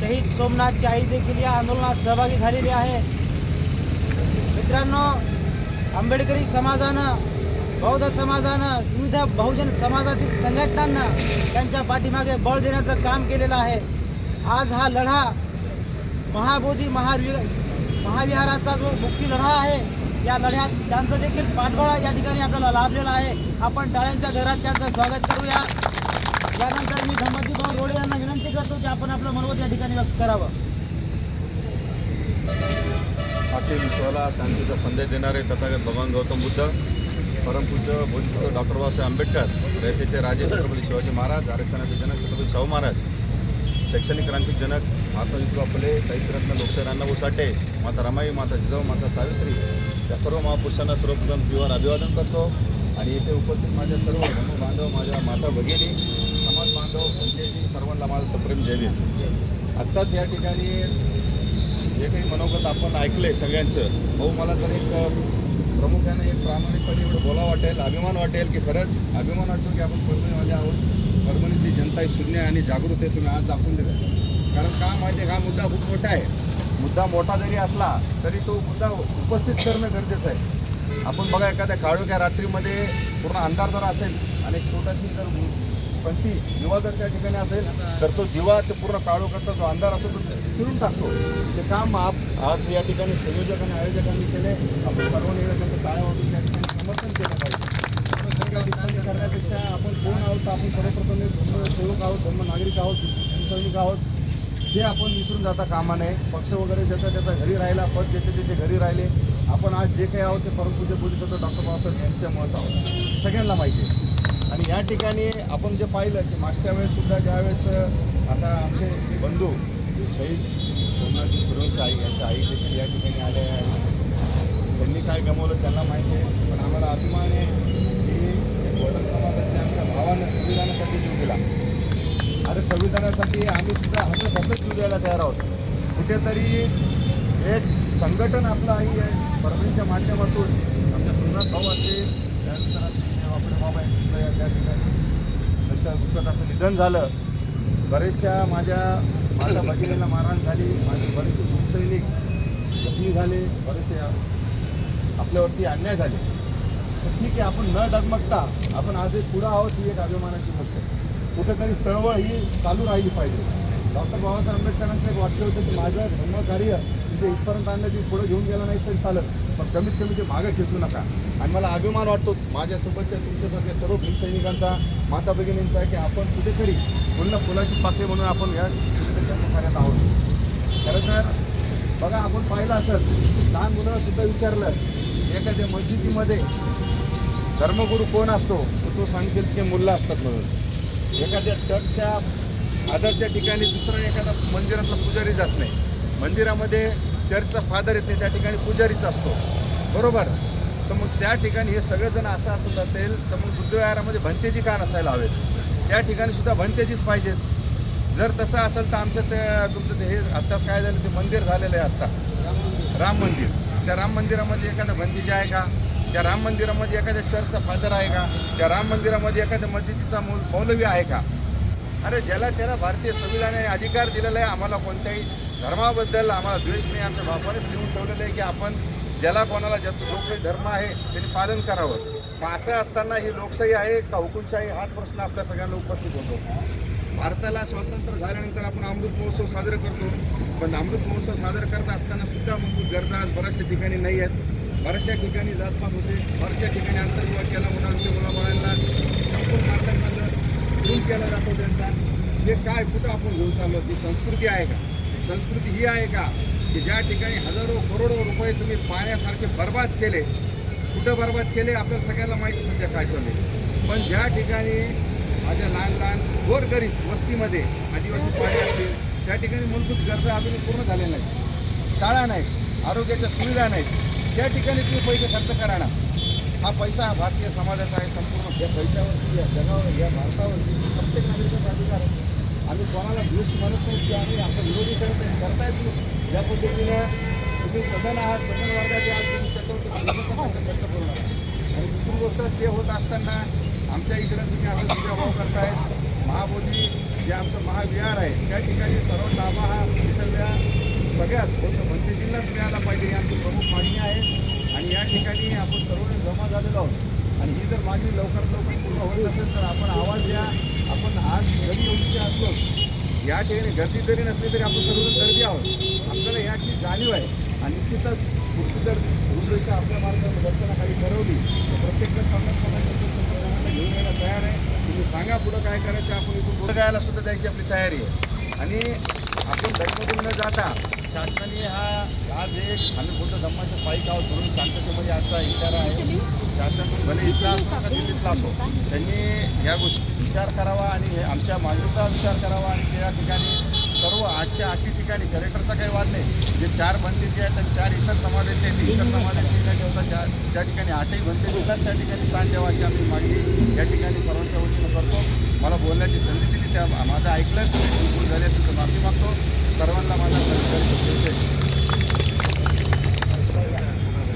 शहीद सोमनाथ आई देखील या आंदोलनात सहभागी झालेली आहे. मित्रांनो आंबेडकरी समाजानं बौद्ध समाजानं विविध बहुजन समाजातील संघटनांना त्यांच्या पाठीमागे बळ देण्याचं काम केलेलं आहे. आज हा लढा महाबोधी महावि महाविहाराचा जो मुक्ती लढा आहे या लढ्यात त्यांचं देखील पाठबळ या ठिकाणी आपल्याला लाभलेला आहे. आपण टाळ्यांच्या घरात त्यांचं स्वागत करूया. यानंतर मी धम्मजीभाऊ रोडे यांना विनंती करतो की आपण आपलं मनोगत या ठिकाणी व्यक्त करावं. अखिल विश्वाला शांतीचा संदेश देणारे तथागत भगवान गौतम बुद्ध परमपूज्य बोधिसत्व डॉक्टर बाबासाहेब आंबेडकर रयतेचे राजे छत्रपती शिवाजी महाराज आरक्षणाचे जनक छत्रपती शाहू महाराज शैक्षणिक क्रांती जनक महात्मा ज्योतिबा फुले साहित्यरत्न लोकशाहीर अण्णाभाऊ साठे माता रमाई माता जिजाऊ माता सावित्री या सर्व महापुरुषांना सर्वप्रथम जीवावर अभिवादन करतो. आणि येथे उपस्थित माझ्या सर्व बांधव माझ्या माता भगिनी बांधव म्हणजे सर्वांना माझं सप्रेम जय भीम. आत्ताच या ठिकाणी जे काही मनोगत आपण ऐकले सगळ्यांचं भाऊ मला तर एक प्रामुख्याने एक प्रामाणिकपणे एवढं बोला वाटेल अभिमान वाटेल की खरंच अभिमान वाटतो की आपण परभणीमध्ये आहोत. परभणीतली जनता ही शून्य आणि जागृत आहे तुम्ही आज दाखवून दिलं. कारण का माहिती आहे हा मुद्दा खूप मोठा आहे. मुद्दा मोठा जरी असला तरी तो मुद्दा उपस्थित करणं गरजेचं आहे. आपण बघा एखाद्या काळोख्या रात्रीमध्ये पूर्ण अंधार जर असेल आणि एक छोटाशी जर पण ती दिवा जर त्या ठिकाणी असेल तर तो दिवा ते पूर्ण काळोखाचा जो अंधार असतो तो फिरून टाकतो. ते काम आप आज या ठिकाणी संयोजक आणि आयोजकांनी केले. आपण सर्व त्यांच्या टाळ्या वाजून त्या ठिकाणी समर्थन केलं पाहिजे. करण्यापेक्षा आपण कोण आहोत तर आपण सर्वप्रथम धर्मसेवक सेवक आहोत धर्म नागरिक आहोत सैनिक आहोत. हे आपण विसरून जाता कामा नये पक्ष वगैरे ज्याचा त्याचा घरी राहिला पद ज्याचे त्याचे घरी राहिले आपण आज जे काही आहोत ते परमपूज्य बोधिसत्व डॉक्टर बाबासाहेब यांच्यामुळेच आहोत. सगळ्यांना माहिती आहे. आणि या ठिकाणी आपण जे पाहिलं की मागच्या वेळेससुद्धा ज्यावेळेस आता आमचे बंधू शहीद सोमनाथजी सुरवंशी आई यांच्या आई देखील या ठिकाणी आले आहेत. त्यांनी काय गमवलं त्यांना माहिती आहे पण आम्हाला अभिमान आहे की एक वडील समाजाच्या आमच्या भावानं संविधानासाठी जीव दिला. अरे संविधानासाठी आम्ही सुद्धा हसत हसत जीव द्यायला तयार आहोत. कुठेतरी एक संघटन आपलं आई आहे परभणीच्या माध्यमातून आमच्या सोमनाथ भाऊ असतील त्यानंतर आमचे बाबा या त्या ठिकाणी. नंतर दुःखद असं निधन झालं. बरेचशा माझ्या माझ्या भगिनीला मारहाण झाली. माझे बरेचसे सैनिक जखमी झाले. बरेचसे आपल्यावरती अन्याय झाले. तर ठीक आहे आपण न डगमगता आपण आज एक पुढं आहोत ही एक अभिमानाची गोष्ट आहे. कुठेतरी चळवळ ही चालू राहिली पाहिजे. डॉक्टर बाबासाहेब आंबेडकरांचं एक वाक्य होतं की माझं धर्मकार्य ते इथपर्यंत आणलं ते पुढे घेऊन गेलं नाही तरी चालत पण कमीत कमी ते मागं खेचू नका. आणि मला अभिमान वाटतो माझ्यासोबतच्या तुमच्यासारख्या सर्व भीमसैनिकांचा माता भगिनींचा आहे की आपण कुठेतरी पुन्हा फुलाची पाकळी म्हणून आपण या कुठेतरी कार्यात आहोत. खरं तर बघा आपण पाहिलं असत लहान मुलांना सुद्धा विचारलं एखाद्या मस्जिदीमध्ये धर्मगुरू कोण असतो? तर तो सांगतील की मुलं असतात म्हणून. एखाद्या चर्चच्या आदरच्या ठिकाणी दुसरा एखादा मंदिरातला पुजारी जात नाही. मंदिरामध्ये चर्चचा फादर येते त्या ठिकाणी पुजारीच असतो. बरोबर? तर मग त्या ठिकाणी हे सगळेजण असं असत असेल तर मग बुद्धविहारामध्ये भंतेजी का नसायला हवेत? त्या ठिकाणी सुद्धा भंतेजीच पाहिजेत. जर तसं असेल तर आमचं ते तुमचं ते हे आत्ताच काय झालं ते मंदिर झालेलं आहे आत्ता राम मंदिर. त्या राम मंदिरामध्ये एखादा भंतीजी आहे का? त्या राम मंदिरामध्ये एखाद्या चर्चचा फादर आहे का? त्या राम मंदिरामध्ये एखाद्या मस्जिदीचा मौलवी आहे का? अरे ज्याला त्याला भारतीय संविधानाने अधिकार दिलेला आहे आम्हाला कोणत्याही धर्माबद्दल आम्हाला द्वेष नाही आमच्या बापानेच लिहून ठेवलेलं आहे की आपण ज्याला कोणाला ज्याचं जो काही धर्म आहे त्यांनी पालन करावं. मग असं असताना ही लोकशाही आहे का हुकुमशाही? हाच प्रश्न आपल्या सगळ्यांना उपस्थित होतो. भारताला स्वातंत्र्य झाल्यानंतर आपण अमृत महोत्सव साजरा करतो. पण अमृत महोत्सव साजरा करत असताना सुद्धा मूलभूत गरजा आज बऱ्याचशा ठिकाणी नाही आहेत. बऱ्याचशा ठिकाणी जातपात होते. बऱ्याचशा ठिकाणी आंतरविवाह केला मुलांच्या मुलाबाळांना संपूर्ण मारण्याचा खून केला जातो त्यांचा. हे काय कुठं आपण घेऊन चाललो? ती संस्कृती आहे का? संस्कृती ही आहे का? की ज्या ठिकाणी हजारो करोडो रुपये तुम्ही पाण्यासारखे बर्बाद केले कुठं बर्बाद केले आपल्याला सगळ्यांना माहिती सध्या काय चालू आहे. पण ज्या ठिकाणी माझ्या लहान लहान गोरगरीब वस्तीमध्ये आदिवासी पाणी असतील त्या ठिकाणी मूलभूत गरजा अजून पूर्ण झाल्या नाहीत. शाळा नाहीत आरोग्याच्या सुविधा नाहीत. त्या ठिकाणी तुम्ही पैसे खर्च करा ना. हा पैसा हा भारतीय समाजाचा आहे संपूर्ण या पैशावरती या जगावर या भारतावर प्रत्येक नागरिकाचा अधिकार आहे. आम्ही कोणाला दोष म्हणत नाही की आम्ही असं विरोध करतायत तुम्ही ज्या पद्धतीनं तुम्ही सदन आहात सदन वर्गात आज तुम्ही त्याच्यावरती पैशाचा पैसा खर्च करू नका आणि दुसरी गोष्ट ते होत असताना आमच्या इकडं तुम्ही असं तुझ्या भाव करताय महाबोधी जे आमचं महाविहार आहे त्या ठिकाणी सर्व ताबा हा इथल्या सगळ्याच फक्त भंतेजींनाच मिळाला पाहिजे ही आमची प्रमुख मागणी आहे आणि या ठिकाणी आपण सर्वजण जमा झालेलो आहोत आणि ही जर मागणी लवकरात लवकर पूर्ण होत नसेल तर आपण आवाज द्या. आपण आज घरी एवढीचे असलो या ठिकाणी गर्दी जरी नसली तरी आपण सर्वजण गर्दी आहोत. आपल्याला याची जाणीव आहे. आणि निश्चितच पुढची जर रूपरेषा आपल्या मार्गदर्शनाखाली ठरवली तर प्रत्येक जण पन्नास पन्नास सत्तर घेऊन यायला तयार आहे. तुम्ही सांगा पुढं काय करायचं आपण इथून पुढं गायला सुद्धा द्यायची आपली तयारी आहे. आणि आपण दैनंदिन न जाता शासनाने हा आज एक आम्ही पुढं धम्माच्या पायी गाव धरून शांततेमध्ये आजचा इशारा आहे. शासन भले इथला असो का दिल्लीतला असो त्यांनी या गोष्टी विचार करावा आणि हे आमच्या मागणीचा विचार करावा आणि त्या ठिकाणी सर्व आजच्या आठही ठिकाणी कलेक्टरचा काही वाद नाही. जे चार बंदिजी आहेत आणि चार इतर समाजाचे आहेत इतर समाजाचे न ठेवता चार त्या ठिकाणी आठही बंदिजीलाच त्या ठिकाणी स्थान द्यावा अशी आम्ही मागणी या ठिकाणी सर्वांच्या वतीनं करतो. मला बोलण्याची संधी दिली त्या माझं ऐकलं तुम्ही झाले असेल तर माफी मागतो. सर्वांना माझा